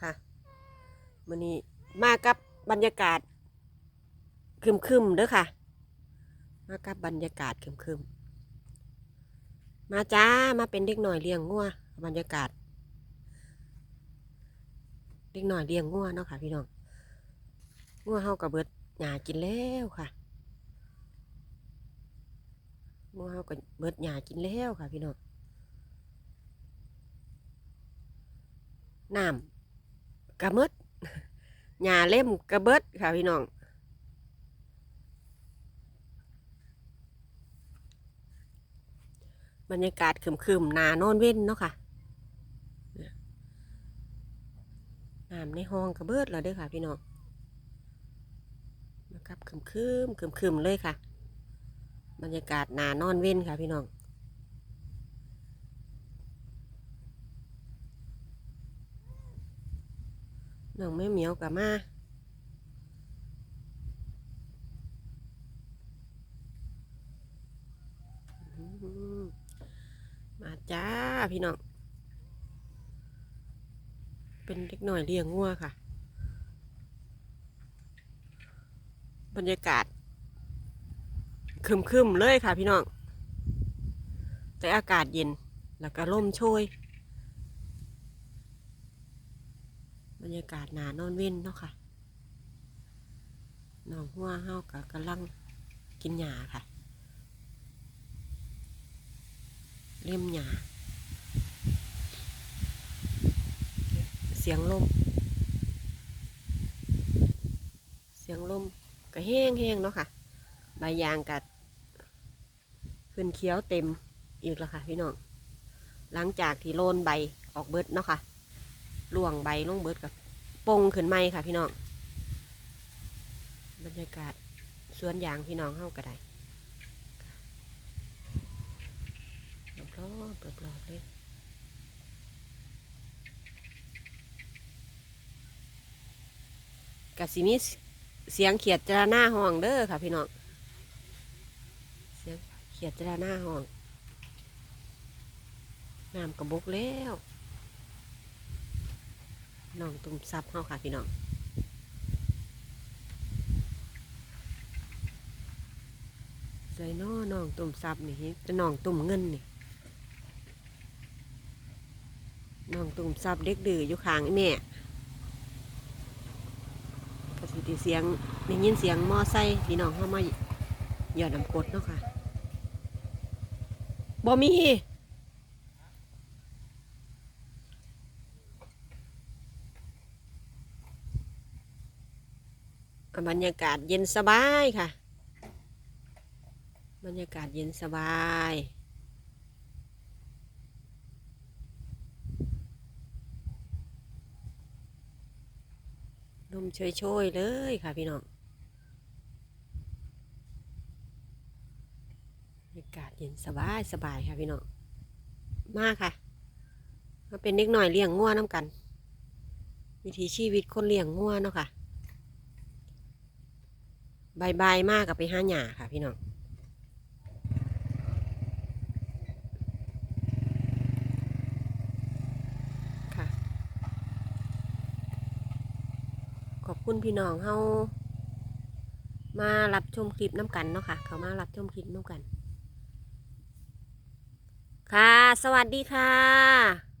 ค่ะมื้อนี้มากับบรรยากาศครึมเด้อค่ะ มากับบรรยากาศคึมๆมาจ้ามาเป็นเด็กหน่อยเลี้ยงงัวบรรยากาศ เด็กหน่อยเลี้ยงงัวเนาะค่ะพี่น้องงัวเฮากับเบิดหญ้ากินแล้วค่ะงัวเฮากับเบิดหญ้ากินแล้วค่ะพี่น้องน้ำ กระเมิดหญ้าเล่มกระเบิดค่ะพี่น้องบรรยากาศครึมๆนานอนเว้นเนาะค่ะน้ำในห้องกระเบิดแล้วเด้อค่ะพี่น้องนะครับครึมๆครึมๆเลยค่ะ บรรยากาศนานอนเว้นค่ะพี่น้อง น้องแม่เหมียวกับมามมาจ้าพี่น้อง เป็นเด็กหน่อยเลี้ยงงัวค่ะ บรรยากาศคึมๆเลยค่ะพี่น้อง แต่อากาศเย็นแล้วก็ร่มโชย บ รรยากาศหนานอนเว้นเนาะค่ะน้องหัวเฮากับกำลังกินหญ้าค่ะ เลี่ยมหญ้าเสียงลม เสียงลมก็แห้งแห้งๆเนาะค่ะ ใบยางกัดขึ้นเขียวเต็มอีกแล้วค่ะพี่น้อง หลังจากที่โลนใบออกเบิดเนาะค่ะ ล่วงใบล่วงเบิดกับปงขึ้นไม้ค่ะพี่น้อง บรรยากาศสวนยางพี่น้องเข้าก็ได้รอบรอบรอบรอบเลยกับสิมีเสียงเขียดจราหน้าห้องเด้อค่ะพี่น้อง เสียงเขียดจราหน้าห้องน้ำกระบกแล้ว น้องตุ่มซับเฮาค่ะพี่น้องใส่น้อน้องตุ่มซับนี่จะน้องตุ่มเงินนี่น้องตุ่มซับเด็กดื้ออยู่ข้างไอ้แม่ก็สิได้เสียงได้ยินเสียงมอไซค์พี่น้องเข้ามาหยอดน้ำกดเนาะค่ะบ่มี บรรยากาศเย็นสบายค่ะ บรรยากาศเย็นสบาย ลมโชยๆเลยค่ะพี่น้องบรรยากาศเย็นสบายสบายค่ะพี่น้อง มากค่ะ มาเป็นเด็กหน่อยเลี้ยงงัวน้ำกัน วิถีชีวิตคนเลี้ยงงัวเนาะค่ะ บายบายมากกับไปห้าหย่าค่ะพี่น้องค่ะขอบคุณพี่น้องเฮามารับชมคลิปน้ำกันเนาะค่ะ เขามารับชมคลิปน้ำกัน ค่ะ สวัสดีค่ะ